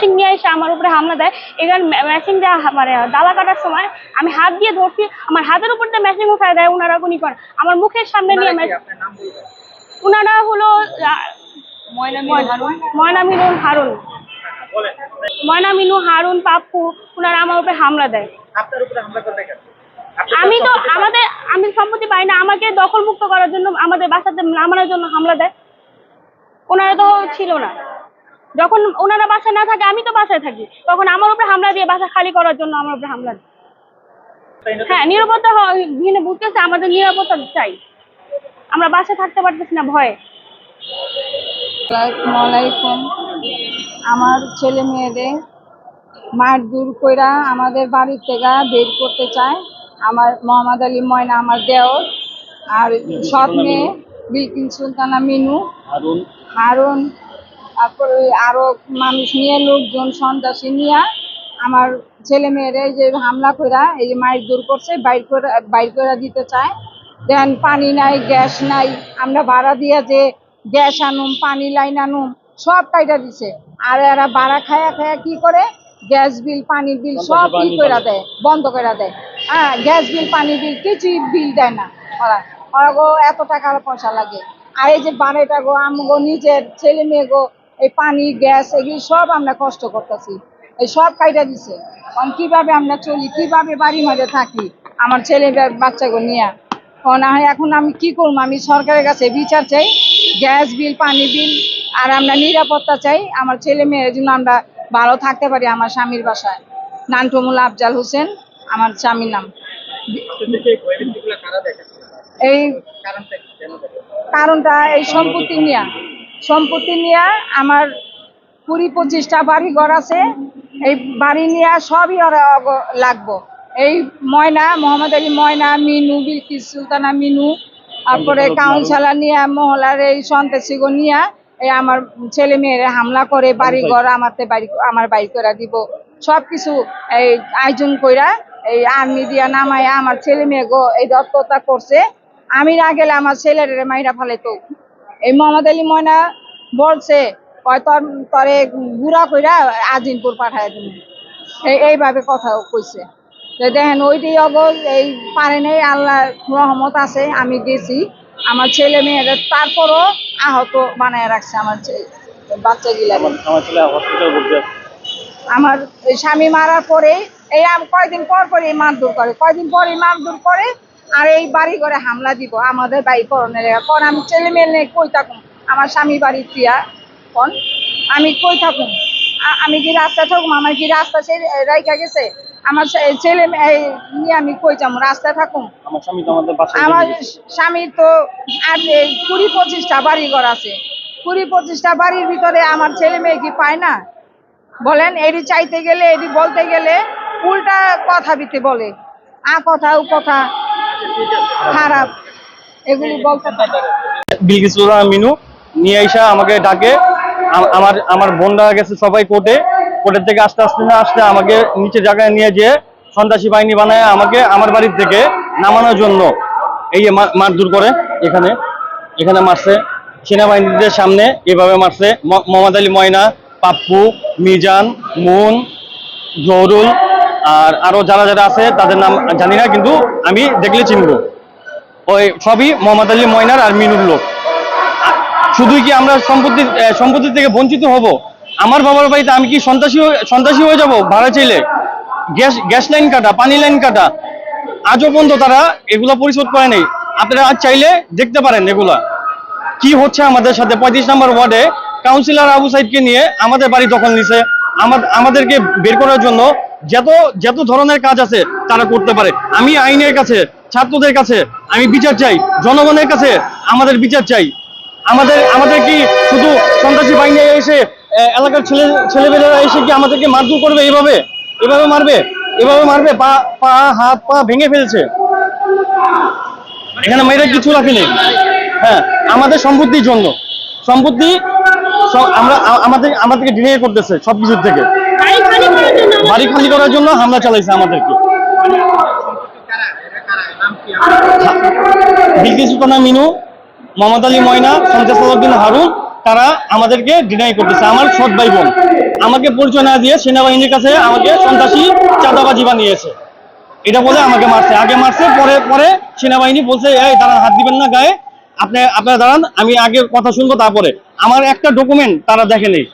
Machine নিয়ে এসে আমার উপরে হামলা দেয়। এখানে মেশিন দেওয়া মানে ডালা কাটার সময় আমি হাত দিয়ে ধরছি আমার হাতের উপর দিয়ে মেশিন উঠায় দেয় ওনারা গুনি করে। আমার মুখের সামনে নিয়ে মেশিন ওনারা হলো ময়না মিনুন হারুন। ময়না মিনু হারুন। পাপ্পু ওনারা আমার উপরে হামলা দেয়। আপনার উপরে হামলা করবে আমি তো আমাদের আমি সম্পত্তি পাই না আমাকে দখল মুক্ত করার জন্য আমাদের বাসাতে নামানোর জন্য হামলা দেয়। ওনারা তো ছিল না। যখন ওনারা বাসায় না থাকে আমি তো বাসায় থাকি। তখন আমার উপরে হামলা দিয়ে বাসা খালি করার জন্য আমার উপরে হামলা দেয়। হ্যাঁ নিরাপত্তা ভিনে বুঝতেছে আমাদের নিরাপত্তা চাই। আমরা বাসায় থাকতে পারতেছি না ভয়ে। আলাইকুম। আমার ছেলে মেয়েদের মারধর কইরা আমাদের বাড়ির থেকে বের করতে চায়। আমার মোহাম্মদ আলী ময়না আমার দেওর। আর সৎ মেয়ে বিলকিন সুলতানা মিনু। হারুন তারপরে আরও মানুষ নিয়ে লোকজন সন্ত্রাসী নিয়ে আমার ছেলে মেয়েরা এই যে হামলা কইরা এই যে মাইর দূর করছে বাইর করে বাইর করে দিতে চায়। দেন পানি নাই গ্যাস নাই আমরা ভাড়া দিয়ে যে গ্যাস আনুম পানি লাইন আনুম সব কাইটা দিছে। আর এরা ভাড়া খায়া খায়া কি করে? গ্যাস বিল পানির বিল সব ই করে দেয়। বন্ধ করে দেয়। হ্যাঁ গ্যাস বিল পানি বিল কিছুই বিল দেয় না। ওরা ওরা গো এত টাকা পয়সা লাগে। আর এই যে বাড়িটা গো আমগো নিজের ছেলে মেয়ে গো এই পানি, গ্যাস এগুলি সব আমরা কষ্ট করতেছি। এই সব কাইটা দিছে। কারণ কীভাবে আমরা চলি, কীভাবে বাড়ি মাঝে থাকি? আমার ছেলে বাচ্চাগুলো নিয়ে। হয় এখন আমি কি করব? আমি সরকারের কাছে বিচার চাই, গ্যাস বিল, পানি বিল, আর আমরা নিরাপত্তা চাই। আমার ছেলে মেয়ের জন্য আমরা ভালো থাকতে পারি আমার স্বামীর বাসায়। নানটমুল আফজাল হোসেন, আমার স্বামীর নাম। এই কারণটা, এই সম্পত্তি নিয়ে। সম্পত্তি নিয়ে আমার কুড়ি পঁচিশটা বাড়ি ঘর আছে। এই বাড়ি নিয়ে সবই ওরা লাগবো। এই ময়না মোহাম্মদ আলী ময়না মিনু বিলকিস সুলতানা মিনু তারপরে কাউন্সিলার নিয়ে মহলার এই সন্ত্রাসীগো নিয়ে এই আমার ছেলে মেয়েরা হামলা করে বাড়ি ঘর আমাতে বাড়ি আমার বাড়ি করে দিব। সব কিছু এই আয়োজন কইরা এই আর্মি দিয়া নামায় আমার ছেলে মেয়ে গো এই দত্ততা করছে। আমি না গেলে আমার ছেলের মাইরা ফেলাইতো। এই মোহাম্মদ আলী ময়না বলছে তোর গুড়া কইরা আজিমপুর পাঠায় দিন এই এইভাবে কথা কইছে। দেখেন ওইটাই অগ এই পারে নেই আল্লাহ রহমত আছে আমি গেছি। আমার ছেলে মেয়েরা তারপরও আহত বানায় রাখছে আমার বাচ্চাগুলা। আমার ছেলে হসপিটাল ভর্তি আমার স্বামী মারার পরে এই আম- কয়দিন পর পর মারধর করে কয়দিন পর এই মারধর করে আর এই বাড়ি করে হামলা দিব আমাদের বাড়ি করণের কোন আমি ছেলে মেয়ে নিয়ে কই থাকুম? আমার স্বামী বাড়ি দিয়া কোন আমি কই থাকুম? আ- আমি কি রাস্তা থাকুম আমার কি রাস্তা সে রাইখা গেছে আমার ছেলে মেয়ে নিয়ে আমি কই যাব? রাস্তায় থাকুম? আমার স্বামী তো আর কুড়ি পঁচিশটা বাড়ি ঘর আছে। কুড়ি পঁচিশটা বাড়ির ভিতরে আমার ছেলে মেয়ে কি পায় না? বলেন এটি চাইতে গেলে এটি বলতে গেলে উল্টা কথা দিতে বলে। আ কথা ও কথা। খারাপ। এগুলি বলতে পারে। বিলকিস মিনু, নিয়ে আইসা আমাকে ডাকে। আমার আমার বোনরা গেছে সবাই কোর্টে। কোর্টের থেকে আস্তে আস্তে না আসতে আমাকে নিচে জায়গায় নিয়ে যেয়ে সন্ত্রাসী বাহিনী বানায় আমাকে আমার বাড়ির থেকে নামানোর জন্য। এই মারধর করে এখানে। এখানে মারছে। সেনাবাহিনীদের সামনে এভাবে মারছে। মোহাম্মদ আলী ময়না, পাপ্পু, মিজান, মুন, জহরুল আর আরও যারা যারা আছে, তাদের নাম জানি না, কিন্তু আমি দেখলে চিনবো। ওই সবই মোহাম্মদ আলী ময়নার আর মিনুর লোক। শুধুই কি আমরা সম্পত্তি সম্পত্তি থেকে বঞ্চিত হব? আমার বাবার বাড়িতে আমি কি সন্ত্রাসী সন্ত্রাসী হয়ে যাব ভাড়া চাইলে? গ্যাস গ্যাস লাইন কাটা, পানি লাইন কাটা। আজও পর্যন্ত তারা এগুলা পরিশোধ করে নেই। আপনারা আজ চাইলে দেখতে পারেন এগুলা। কি হচ্ছে আমাদের সাথে? পঁয়ত্রিশ নম্বর ওয়ার্ডে কাউন্সিলর আবু সাইদকে নিয়ে আমাদের বাড়ি দখল নিছে। আমাদেরকে বের করার জন্য যত যত ধরনের কাজ আছে, তারা করতে পারে। আমি আইনের কাছে, ছাত্রদের কাছে, আমি বিচার চাই, জনগণের কাছে আমাদের বিচার চাই। আমাদের আমাদের কি শুধু সন্ত্রাসী বাহিনী এসে এলাকার ছেলে, ছেলেমেয়েরা এসে কি আমাদেরকে মারধর করবে এভাবে এভাবে মারবে? এভাবে মারবে? পা পা, হাত, পা ভেঙে ফেলছে। এখানে মেয়েরা কিছু রাখেনি হ্যাঁ আমাদের সম্পত্তির জন্য। সম্পত্তি আমরা আমাদের, আমাদেরকে ডিনে করতেছে সবকিছুর থেকে। বাড়ি খালি করার জন্য হামলা চালাইছে আমাদেরকে। মিনু, মোহাম্মদ আলী ময়না সন্ত্রাস হারুন, তারা আমাদেরকে ডিনাই করতেছে। আমার সৎ ভাই বোন আমাকে পরিচয় না দিয়ে সেনাবাহিনীর কাছে আমাকে সন্ত্রাসী চাঁদাবাজি বানিয়েছে। এটা বলে আমাকে মারছে। আগে মারছে, পরে পরে সেনাবাহিনী বলছে, এই, দাঁড়ান, হাত দিবেন না গায়ে। আপনি, আপনারা দাঁড়ান, আমি আগে কথা শুনব, তারপরে। আমার একটা ডকুমেন্ট তারা দেখে নেই